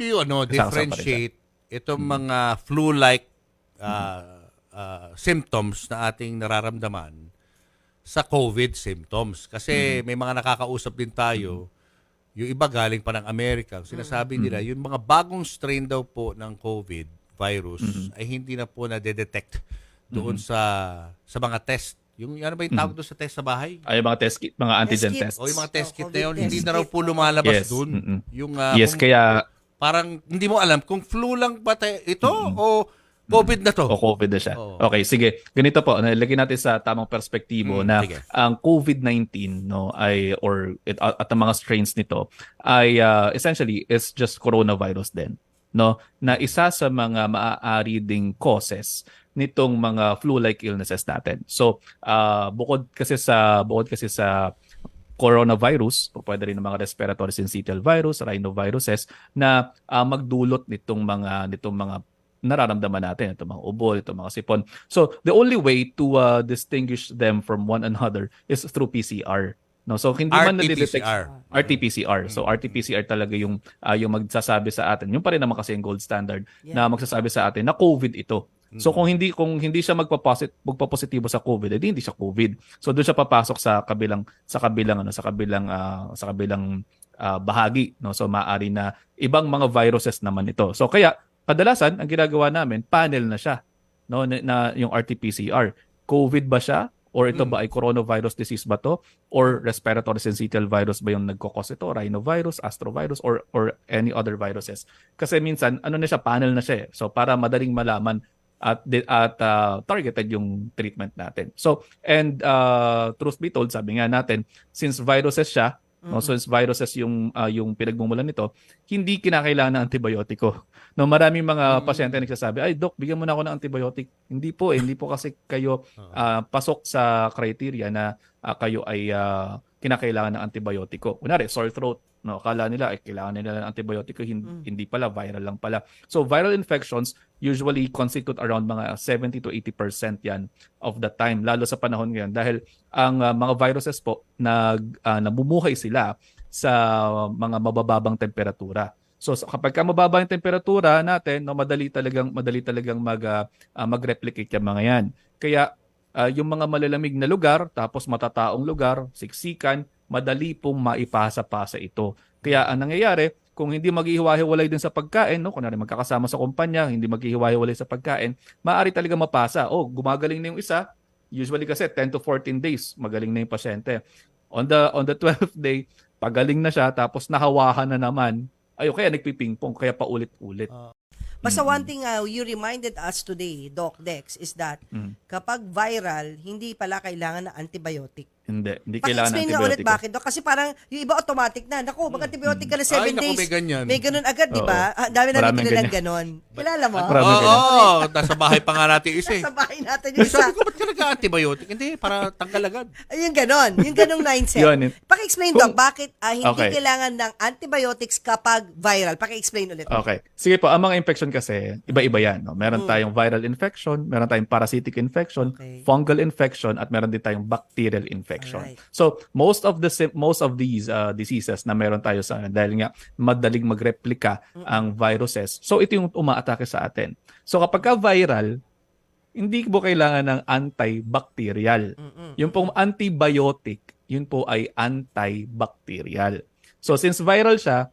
do you ano, differentiate itong mga flu-like uh, uh, symptoms na ating nararamdaman sa COVID symptoms? Kasi may mga nakakausap din tayo, yung iba galing pa ng Amerika, sinasabi nila, yung mga bagong strain daw po ng COVID virus ay hindi na po na-detect doon sa sa mga test. Yung ano ba yung tawag doon sa test sa bahay? Ay, mga test kit, mga antigen kit. tests. O yung mga test Oh, kit COVID na yun, test hindi na raw po lumalabas Yes. doon. Mm-mm. Yung, ah, yes, kung- kaya parang hindi mo alam kung flu lang ba tayo ito o COVID na to. o COVID na siya. Oo. Okay, sige. Ganito po, nalagyan natin sa tamang perspektibo Mm, na sige. ang COVID-19 no ay or it, at ang mga strains nito ay uh, essentially is just coronavirus din no na isa sa mga maaari ding causes nitong mga flu-like illnesses natin. So, uh, bukod kasi sa bukod kasi sa coronavirus, o pwede rin ng mga respiratory syncytial virus, rhinoviruses na ah, magdulot nitong mga nitong mga nararamdaman natin, itong mga ubo, itong mga sipon. So, the only way to uh, distinguish them from one another is through PCR. No, so hindi man nadidetect RT-PCR. RT-PCR. So RT-PCR talaga yung ah, yung magsasabi sa atin. Yung pa rin naman kasi yung gold standard na magsasabi sa atin na COVID ito. So kung hindi kung hindi siya magpaposit magpapositibo sa COVID, edi hindi siya COVID. So doon siya papasok sa kabilang sa kabilang ano sa kabilang ah, sa kabilang ah, bahagi, no. So maaari na ibang mga viruses naman ito. So kaya kadalasan ang ginagawa namin panel na siya, no na, na yung RT-PCR. COVID ba siya? Or ito ba ay coronavirus disease ba to? Or respiratory syncytial virus ba yung nagkakos ito? Rhinovirus, astrovirus, or, or any other viruses? Kasi minsan, ano na siya, panel na siya eh. So para madaling malaman at at uh, targeted yung treatment natin. So and uh, truth be told, sabi nga natin, since viruses siya, no, since viruses yung uh, yung pinagmumulan nito, hindi kinakailangan ng antibiotiko. No, maraming mga pasyente nagsasabi, "Ay, doc, bigyan mo na ako ng antibiotic." Hindi po, eh, hindi po kasi kayo ah, pasok sa criteria na ah, kayo ay ah, kinakailangan ng antibiotiko. Kunwari, sore throat, no, akala nila ay kailangan nila ng antibiotiko, hin- hindi pala viral lang pala. So viral infections usually constitute around mga 70 to 80% yan of the time lalo sa panahon ngayon dahil ang ah, mga viruses po nag ah, namumuhay sila sa mga mabababang temperatura. So kapag ka mababa yung temperatura natin, no, madali talagang madali talagang mag ah, ah, mag-replicate yung mga yan. Kaya ah, yung mga malalamig na lugar, tapos matataong lugar, siksikan, madali pong maipasa-pasa ito. Kaya ang nangyayari, kung hindi maghihiwa-hiwalay din sa pagkain, no, kunwari magkakasama sa kumpanya, hindi maghihiwa-hiwalay sa pagkain, maaari talaga mapasa. Oh, gumagaling na yung isa, usually kasi 10 to 14 days, magaling na yung pasyente. On the on the 12th day, pagaling na siya tapos nahawakan na naman. Ayo kaya nagpipingpong kaya paulit-ulit. Basta one thing uh, you reminded us today, Doc Dex, is that Mm. kapag viral, hindi pala kailangan ng antibiotic. Hindi, hindi kailangan ng Paki-explain nga ulit bakit, Doc. Kasi parang yung iba automatic na. Naku, mag-antibiotic ka na 7 Ay, naku, days. may ganyan. May ganun agad, di Oo. ba? Ah, dami namin Maraming kilalang ganyan. ganon. Kilala mo? Oo, ganyan. oh, nasa bahay pa nga natin isa eh. Sa bahay natin yung isa. Sabi ko, ba't ka nag-antibiotic? Hindi, para tanggal agad. Ayun, ganon. Yung ganong mindset. Yun, yun. Paki-explain, Kung- Doc, bakit ah, hindi Okay. kailangan ng antibiotics kapag viral? Paki-explain ulit. Okay. Sige po, ang mga infection kasi, iba-iba yan. No? Meron Mm. tayong viral infection, meron tayong parasitic infection, Okay. fungal infection, at meron din tayong bacterial infection. Alright. So, most of the most of these uh, diseases na meron tayo sa dahil nga madaling magreplika ang viruses. So, ito yung umaatake sa atin. So, kapag ka viral, hindi po kailangan ng antibacterial. Yung pong antibiotic, yun po ay antibacterial. So since viral siya,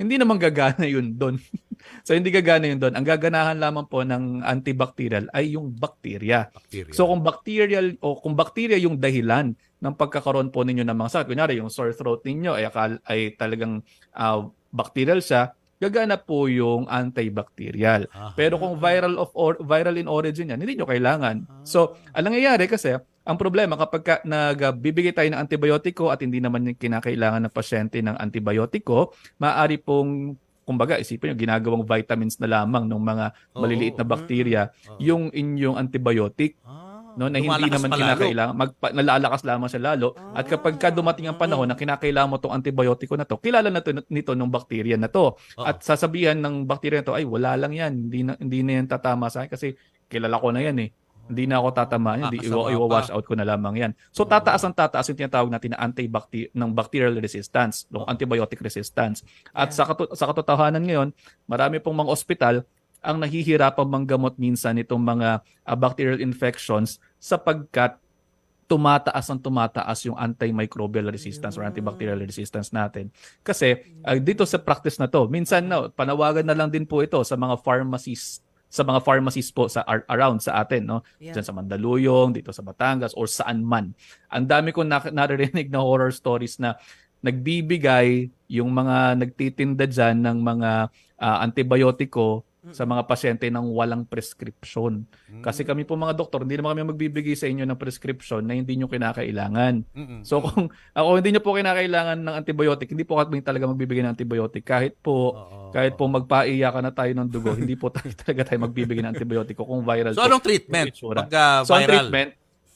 hindi naman gagana yun doon. so hindi gagana yun doon. Ang gaganahan lamang po ng antibacterial ay yung bacteria. Bacteria. So kung bacterial o kung bacteria yung dahilan ng pagkakaroon po ninyo ng mga sakit, kunyari yung sore throat ninyo ay, akal, ay talagang ah, bacterial siya, gagana po yung antibacterial. Aha. Pero kung viral of or, viral in origin yan, hindi nyo kailangan. So, ang nangyayari kasi, ang problema kapag ka, nagbibigay tayo ng antibiotiko at hindi naman kinakailangan ng pasyente ng antibiotiko, maaari pong kumbaga isipin nyo ginagawang vitamins na lamang ng mga maliliit na bakterya Oo. yung inyong antibiotic Ah, no na hindi naman kinakailangan magpa, nalalakas lamang siya lalo. At kapag ka dumating ang panahon na kinakailangan mo tong antibiotiko na to kilala na to nito ng bakterya na to. Oo. at sasabihan ng bakterya na to ay wala lang yan hindi na, hindi na yan tatama sa akin kasi kilala ko na yan eh Hindi na ako tatamaan, hindi Makakasama i-wash pa. out ko na lamang yan. So tataas ang tataas yung tinatawag natin na antibacti ng bacterial resistance, ng antibiotic resistance. At sa, katu- sa katotohanan ngayon, marami pong mga ospital ang nahihirapan manggamot minsan itong mga ah, bacterial infections sapagkat tumataas ang tumataas yung antimicrobial resistance or antibacterial resistance natin. Kasi ah, dito sa practice na to, minsan na panawagan na lang din po ito sa mga pharmacies sa mga pharmacies po sa ar- around sa atin no Yeah. Diyan sa Mandaluyong dito sa Batangas or saan man ang dami kong nak- naririnig na horror stories na nagbibigay yung mga nagtitinda dyan ng mga ah, antibiotiko sa mga pasyente ng walang prescription. Kasi kami po mga doktor, hindi naman kami magbibigay sa inyo ng prescription na hindi nyo kinakailangan. So kung ako hindi nyo po kinakailangan ng antibiotic, hindi po kami talaga magbibigay ng antibiotic. Kahit po Oo. kahit po magpaiyakan na tayo ng dugo, hindi po tayo talaga tayo magbibigay ng antibiotiko kung viral So po. anong treatment? Yung itsura. Pagka So ang viral? treatment,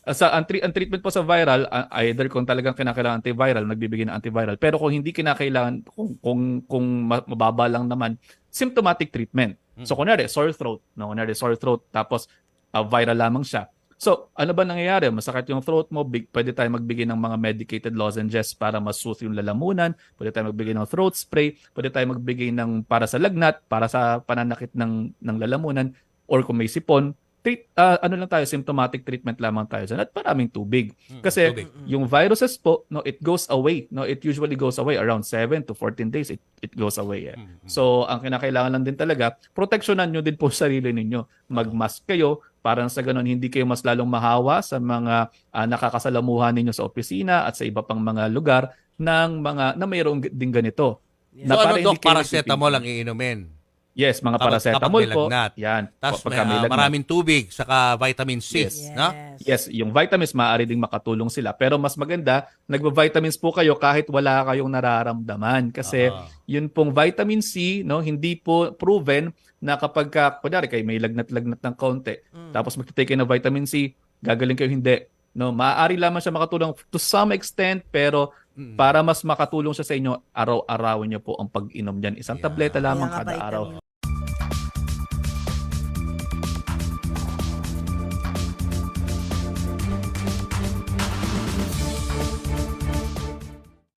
uh, sa ang, ang treatment po sa viral, uh, either kung talagang kinakailangan antiviral, nagbibigay ng antiviral. Pero kung hindi kinakailangan, kung kung, kung ma- mababa lang naman, symptomatic treatment. So kunwari sore throat, no, kunwari sore throat tapos uh, viral lamang siya. So, ano ba nangyayari? Masakit yung throat mo, big, pwede tayo magbigay ng mga medicated lozenges para mas-soothe yung lalamunan, pwede tayo magbigay ng throat spray, pwede tayo magbigay ng para sa lagnat, para sa pananakit ng ng lalamunan or kung may sipon, treat, ah, ano lang tayo, symptomatic treatment lamang tayo dyan at maraming tubig. Kasi tubig. yung viruses po, no, it goes away. No, it usually goes away around 7 to 14 days. It it goes away. eh. So, ang kinakailangan lang din talaga, proteksyonan nyo din po sarili ninyo. Mag-mask kayo para sa ganun hindi kayo mas lalong mahawa sa mga ah, nakakasalamuhan ninyo sa opisina at sa iba pang mga lugar ng mga na mayroong din ganito. So ano, para hindi Doc, paracetamol ang iinumin. Yes, mga Kapag- paracetamol kapag po. lagnat. Yan. Tapos pagka may lagnat. maraming tubig, saka vitamin C. Yes. No? Yes, yung vitamins maaari ding makatulong sila. Pero mas maganda, nagba-vitamins po kayo kahit wala kayong nararamdaman kasi Oo. yun pong vitamin C, no, hindi po proven na kapag ka, kunyari kayo may lagnat-lagnat ng kaunti, tapos magtitake kayo ng vitamin C, gagaling kayo hindi. No, maaari lamang siya makatulong to some extent pero para mas makatulong siya sa inyo, araw-arawin niyo po ang pag-inom niyan. Isang Yeah. tableta lamang nga kada araw. vitamin